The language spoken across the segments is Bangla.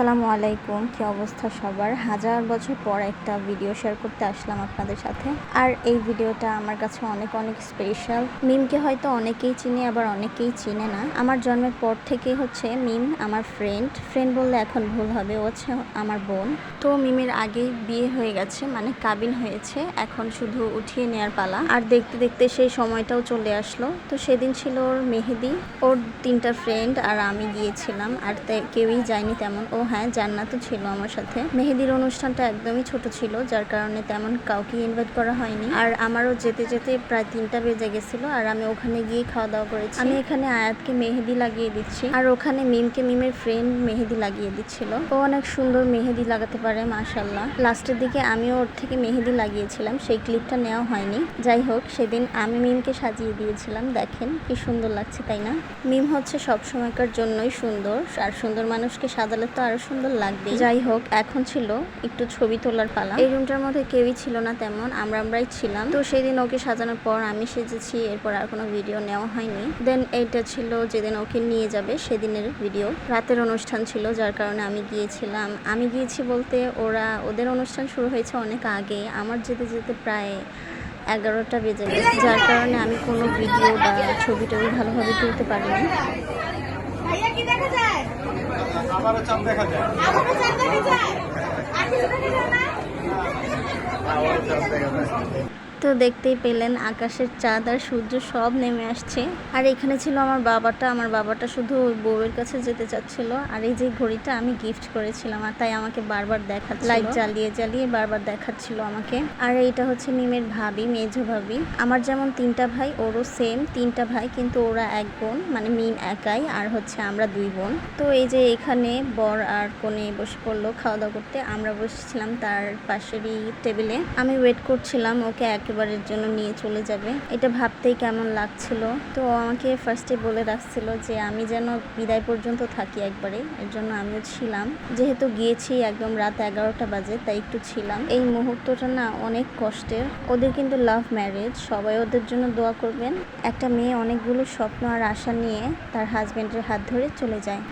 আসসালামু আলাইকুম। কি অবস্থা সবার? হাজার বছর পর একটা ভিডিও শেয়ার করতে আসলাম আপনাদের সাথে। আর এই ভিডিওটা আমার কাছে অনেক অনেক স্পেশাল মিমকে হয়তো অনেকেই চিনে, আবার অনেকেই চিনে না। আমার জন্মের পর থেকে হচ্ছে মিম আমার ফ্রেন্ড ফ্রেন্ড বললে এখন ভুল হবে, ও হচ্ছে আমার বোন। তো মিমের আগেই বিয়ে হয়ে গেছে মানে কাবিন হয়েছে। এখন শুধু উঠিয়ে নেওয়ার পালা। আর দেখতে দেখতে সেই সময়টাও চলে আসলো। তো সেদিন ছিল ওর মেহেদি। ওর তিনটা ফ্রেন্ড আর আমি গিয়েছিলাম। আর কেউই যায়নি তেমন। ও হ্যাঁ জান্নাতও ছিল আমার সাথে। মেহেদির অনুষ্ঠানটা একদমই ছোট ছিল, যার কারণে তেমন কাউকে ইনভাইট করা হয়নি। আর আমারও যেতে যেতে প্রায় তিনটা বেজে গেছিল, আর আমি ওখানে গিয়ে খাওয়া দাওয়া করেছি। আমি এখানে আয়াতকে মেহেদি লাগিয়ে দিচ্ছি, আর ওখানে মিমকে মিমের ফ্রেন্ড মেহেদি লাগিয়ে দিচ্ছিল। ও অনেক সুন্দর মেহেদি লাগাতে পারে মাশাল্লাহ লাস্টের দিকে আমিও ওর থেকে মেহেদি লাগিয়েছিলাম, সেই ক্লিপটা নেওয়া হয়নি। যাই হোক, সেদিন আমি মিমকে সাজিয়ে দিয়েছিলাম, দেখেন কি সুন্দর লাগছে, তাই না? মিম হচ্ছে সব সময়কার জন্যই সুন্দর, আর সুন্দর মানুষকে সাজালে তো আরও সুন্দর লাগবে যাই হোক এখন ছিল একটু ছবি তোলার পালা। এই রুমটার মধ্যে কেউই ছিল না তেমন আমরা আমরাই ছিলাম। তো সেদিন ওকে সাজানোর পর আমি সেজেছি এরপর আর কোনো ভিডিও নেওয়া হয়নি। দেন এইটা ছিল যেদিন ওকে নিয়ে যাবে সেদিনের ভিডিও রাতের অনুষ্ঠান ছিল যার কারণে আমি গিয়েছিলাম। আমি গিয়েছি বলতে ওরা ওদের অনুষ্ঠান শুরু হয়েছে অনেক আগে। আমার যেতে যেতে প্রায় এগারোটা বেজে গেছে যার কারণে আমি কোনো ভিডিও বা ছবি টবি ভালোভাবে তুলতে পারিনি। ভাইয়া কি দেখা যায়? আবারও চাঁদ দেখা যায়। আমাকে চাঁদ দেখা যায়। আর কিছু দেখা যায়। না আবারও চাঁদ দেখা যায়। তো দেখতেই পেলেন আকাশের চাঁদ আর সূর্য সব নেমে আসছে। আর এখানে ছিল আমার বাবাটা আমার বাবাটা শুধু ওই বউয়ের কাছে যেতে চাচ্ছিল। আর এই যে ঘড়িটা আমি গিফট করেছিলাম আর তাই আমাকে বারবার দেখাচ্ছিল। লাইট জ্বালিয়ে জ্বালিয়ে বারবার দেখাচ্ছিল আমাকে। আর এইটা হচ্ছে মিমের ভাবি মেজো ভাবি। আমার যেমন তিনটা ভাই ওরও সেম তিনটা ভাই কিন্তু ওরা এক বোন মানে মিম একাই আর হচ্ছে আমরা দুই বোন। তো এই যে এখানে বর আর কোণে বসে পড়ল খাওয়া দাওয়া করতে আমরা বসেছিলাম তার পাশেরই টেবিলে আমি ওয়েট করছিলাম ওকে একেবারের জন্য নিয়ে চলে যাবে। এটা ভাবতেই কেমন লাগছিল। তো আমাকে ফার্স্টে বলে রাখছিল যে, আমি যেন বিদায় পর্যন্ত থাকি একবারে, এর জন্য আমিও ছিলাম। যেহেতু গিয়েছি একদম রাত এগারোটা বাজে, তাই একটু ছিলাম। এই মুহূর্তটা না অনেক কষ্টের। ওদের কিন্তু লাভ ম্যারেজ সবাই ওদের জন্য দোয়া করবেন। একটা মেয়ে অনেকগুলো স্বপ্ন আর আশা নিয়ে তার হাজবেন্ডের হাত ধরে চলে যায়।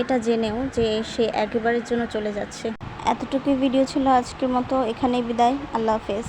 এটা জেনেও যে সে একেবারের জন্য চলে যাচ্ছে। এতটুকুই ভিডিও ছিল আজকের মতো। এখানেই বিদায়। আল্লাহ হাফেজ।